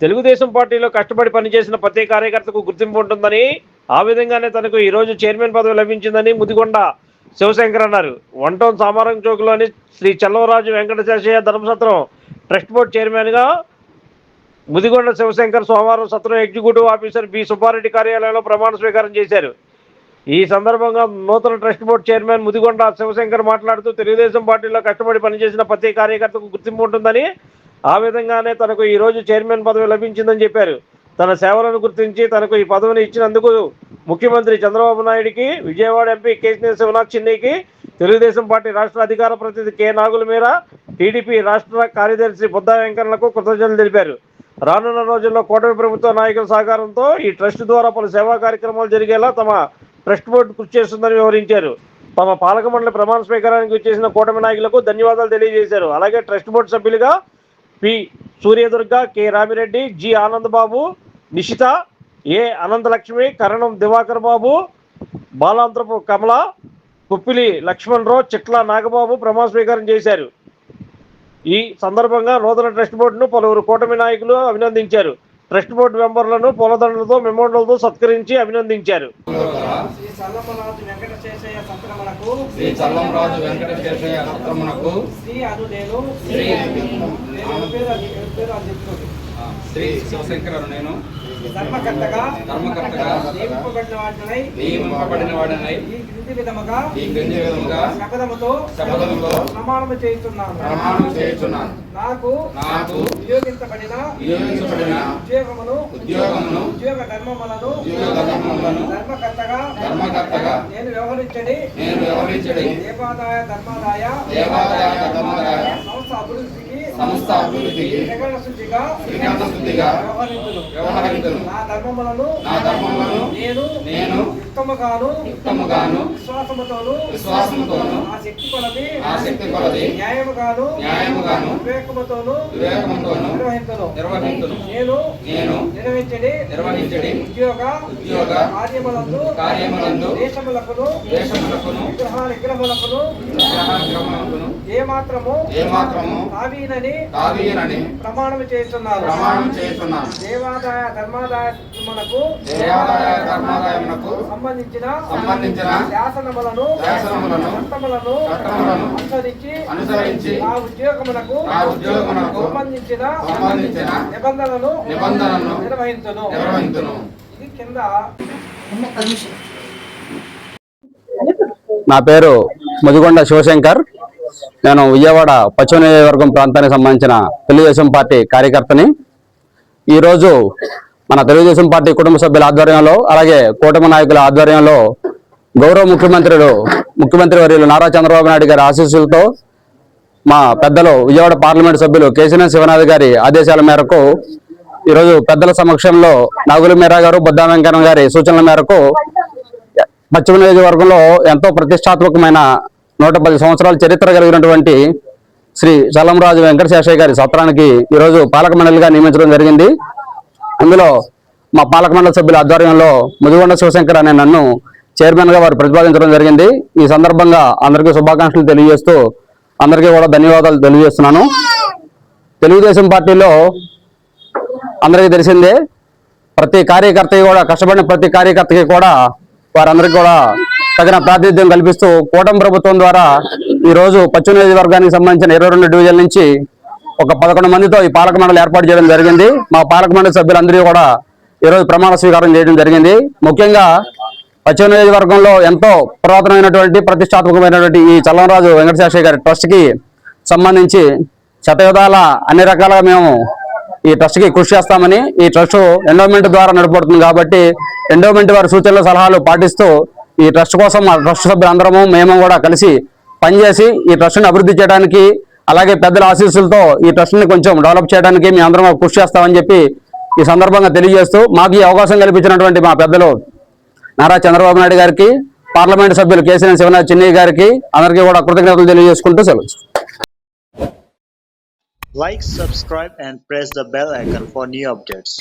తెలుగుదేశం పార్టీలో కష్టపడి పనిచేసిన ప్రతి కార్యకర్తకు గుర్తింపు ఉంటుందని ఆ విధంగానే తనకు ఈరోజు చైర్మన్ పదవి లభించిందని ముదిగొండ శివశంకర్ అన్నారు. వన్ టౌన్ సామారం చౌక్లోని శ్రీ చల్లవరాజు వెంకటశేషయ్య ధర్మసత్రం ట్రస్ట్ బోర్డు చైర్మన్గా ముదిగొండ శివశంకర్ సోమవారం సత్రం ఎగ్జిక్యూటివ్ ఆఫీసర్ బి సుబ్బారెడ్డి కార్యాలయంలో ప్రమాణ స్వీకారం చేశారు. ఈ సందర్భంగా నూతన trust board chairman Mudigonda Shivashankar మాట్లాడుతూ తెలుగుదేశం పార్టీలో కష్టపడి పనిచేసిన ప్రతి కార్యకర్తకు గుర్తింపు ఉంటుందని ఆ విధంగానే తనకు ఈ రోజు చైర్మన్ పదవి లభించిందని చెప్పారు. తన సేవలను గుర్తించి తనకు ఈ పదవిని ఇచ్చినందుకు ముఖ్యమంత్రి చంద్రబాబు నాయుడికి విజయవాడ ఎంపీ కేసీఆర్ శివనాథ్ చిన్నీకి తెలుగుదేశం పార్టీ రాష్ట్ర అధికార ప్రతినిధి కె. నాగుల మీర టీడీపీ రాష్ట్ర కార్యదర్శి బుద్ధా వెంకన్నలకు కృతజ్ఞతలు తెలిపారు. రానున్న రోజుల్లో కూటమి ప్రభుత్వ నాయకుల సహకారంతో ఈ ట్రస్ట్ ద్వారా పలు సేవా కార్యక్రమాలు జరిగేలా తమ ట్రస్ట్ బోర్డు కృషి చేస్తుందని వివరించారు. తమ పాలక మండలి ప్రమాణ స్వీకారానికి వచ్చేసిన కూటమి నాయకులకు ధన్యవాదాలు తెలియజేశారు. అలాగే ట్రస్ట్ బోర్డు సభ్యులుగా P Suryadurga K Ramireddy G Anandababu Nishitha A Ananthalakshmi Karanam Divakar Babu Balantharapu Kamala Kuppili Lakshmanarao Chitla Nagababu ప్రమాణ స్వీకారం చేశారు. ఈ సందర్భంగా నూతన ట్రస్ట్ బోర్డును పలువురు కూటమి నాయకులు అభినందించారు. ట్రస్ట్ బోర్డు మెంబర్లను పూలదండలతో మెమోండలతో సత్కరించి అభినందించారు శ్రీ చల్లమరాజు వెంకటశేషయ్య సత్రమునకు శ్రీ చల్లంరాజు వెంకటశేషయ్య సత్రమునకు శ్రీ అను నేను శ్రీ నేను పేరు అది పేరు అది చెప్తున్నాను. ఆ, శ్రీ శివశంకరను నేను ధర్మకర్తగా ధర్మకర్తగా నియమింపబడిన వాటినై నియమింపబడిన వాడనై ఈ క్రింది విధముగా ఈ క్రింది విధముగా శపథముతో శపథముతో ప్రమాణము చేస్తున్నాను ప్రమాణం చేయుచున్నాను. నాకు నాకు నియోగించబడిన నియోగించబడిన ఉద్యోగమును ఉద్యోగమును ఉద్యోగ ధర్మములను ఉద్యోగ ధర్మములను ధర్మకర్తగా ధర్మకర్తగా నేను వ్యవహరించడి. నేను వ్యవహరించడి. దేవాదాయ ధర్మాదాయ దేవాదాయ సంస్థ అభివృద్ధికి త్రికరణ శుద్ధిగా శ్రీకాంత శుద్ధిగా వ్యవహరించును వ్యవహరించును నా ధర్మములను నా ధర్మములను నేను నేను ఉత్తమగాను ఉత్తముగాను విశ్వాసముతోను విశ్వాసముతోను నా శక్తి కొలది నా శక్తి కొలది న్యాయముగాను న్యాయముగాను వివేకముతోను వివేకముతోను నిర్వహించను నిర్వహించును నేను నేను నిర్వహించడి నిర్వహించడి ఉద్యోగ ఉద్యోగ కార్యములందు కార్యములందు దేశములకును దేశములకును విగ్రహ విగ్రహములకును విగ్రహములకును ఏ మాత్రము ఏమాత్రము తావీనని తావీయనని ప్రమాణము చేస్తున్నారు ప్రమాణం చేస్తున్నాను. దేవాదాయ ధర్మాదాయ మనకు దేవాదాయ ధర్మాదాయమునకు సంబంధించిన సంబంధించిన శాసనములను శాసనములను చట్టములను చట్టములను అనుసరించి అనుసరించి నా ఉద్యోగమునకు నా ఉద్యోగమునకు సంబంధించిన సంబంధించిన నిబంధనలను నిబంధనలను నిర్వహించును. నిర్వహించును. ఇది కింద నా పేరు ముదిగొండ శివశంకర్. నేను విజయవాడ పశ్చిమ నియోజకవర్గం ప్రాంతానికి సంబంధించిన తెలుగుదేశం పార్టీ కార్యకర్తని. ఈరోజు మన తెలుగుదేశం పార్టీ కుటుంబ సభ్యుల ఆధ్వర్యంలో అలాగే కూటమి నాయకుల ఆధ్వర్యంలో గౌరవ ముఖ్యమంత్రులు ముఖ్యమంత్రి వర్యులు నారా చంద్రబాబు నాయుడు గారి ఆశీస్సులతో మా పెద్దలు విజయవాడ పార్లమెంట్ సభ్యులు కేసీఆర్ శివనాథ్ గారి ఆదేశాల మేరకు ఈరోజు పెద్దల సమక్షంలో నాగుల మీరా గారు బుద్ధా వెంకన్న గారి సూచనల మేరకు పశ్చిమ నియోజకవర్గంలో ఎంతో ప్రతిష్టాత్మకమైన నూట పది సంవత్సరాల చరిత్ర కలిగినటువంటి శ్రీ చలంరాజు వెంకటశేషయ్య గారి సత్రానికి ఈరోజు పాలక మండలిగా నియమించడం జరిగింది. అందులో మా పాలక మండలి సభ్యుల ఆధ్వర్యంలో ముదిగొండ శివశంకర్ అనే నన్ను చైర్మన్గా వారు ప్రతిపాదించడం జరిగింది. ఈ సందర్భంగా అందరికీ శుభాకాంక్షలు తెలియజేస్తూ అందరికీ కూడా ధన్యవాదాలు తెలియజేస్తున్నాను. తెలుగుదేశం పార్టీలో అందరికీ తెలిసిందే ప్రతి కార్యకర్తకి కూడా కష్టపడిన ప్రతి కార్యకర్తకి కూడా వారందరికీ కూడా తగిన ప్రాతినిధ్యం కల్పిస్తూ కూటమి ప్రభుత్వం ద్వారా ఈరోజు పశ్చిమ నియోజకవర్గానికి సంబంధించిన ఇరవై రెండు డివిజన్ నుంచి ఒక పదకొండు మందితో ఈ పాలక మండలి ఏర్పాటు చేయడం జరిగింది. మా పాలక మండలి సభ్యులందరూ కూడా ఈరోజు ప్రమాణ స్వీకారం చేయడం జరిగింది. ముఖ్యంగా పశ్చిమ నియోజకవర్గంలో ఎంతో పురాతనమైనటువంటి ప్రతిష్టాత్మకమైనటువంటి ఈ చల్లంరాజు వెంకటశేషయ్య గారి ట్రస్ట్కి సంబంధించి శతయుధాల అన్ని రకాలుగా మేము ఈ ట్రస్ట్కి కృషి చేస్తామని ఈ ట్రస్ట్ ఎండోమెంట్ ద్వారా నడపడుతుంది కాబట్టి ఎండోమెంట్ వారి సూచనలు సలహాలు పాటిస్తూ ఈ ట్రస్ట్ కోసం మా ట్రస్ట్ సభ్యులందరము మేము కూడా కలిసి పనిచేసి ఈ ట్రస్ట్ని అభివృద్ధి చేయడానికి అలాగే పెద్దల ఆశీస్సులతో ఈ ట్రస్ట్ని కొంచెం డెవలప్ చేయడానికి మేము అందరం కృషి చేస్తామని చెప్పి ఈ సందర్భంగా తెలియజేస్తూ మాకు ఈ అవకాశం కల్పించినటువంటి మా పెద్దలు నారా చంద్రబాబు నాయుడు గారికి పార్లమెంట్ సభ్యులు కేసీఆర్ శివనాథ్ చిన్నయ్య గారికి అందరికీ కూడా కృతజ్ఞతలు తెలియజేసుకుంటూ సెలవు Like, subscribe and press the bell icon for new updates.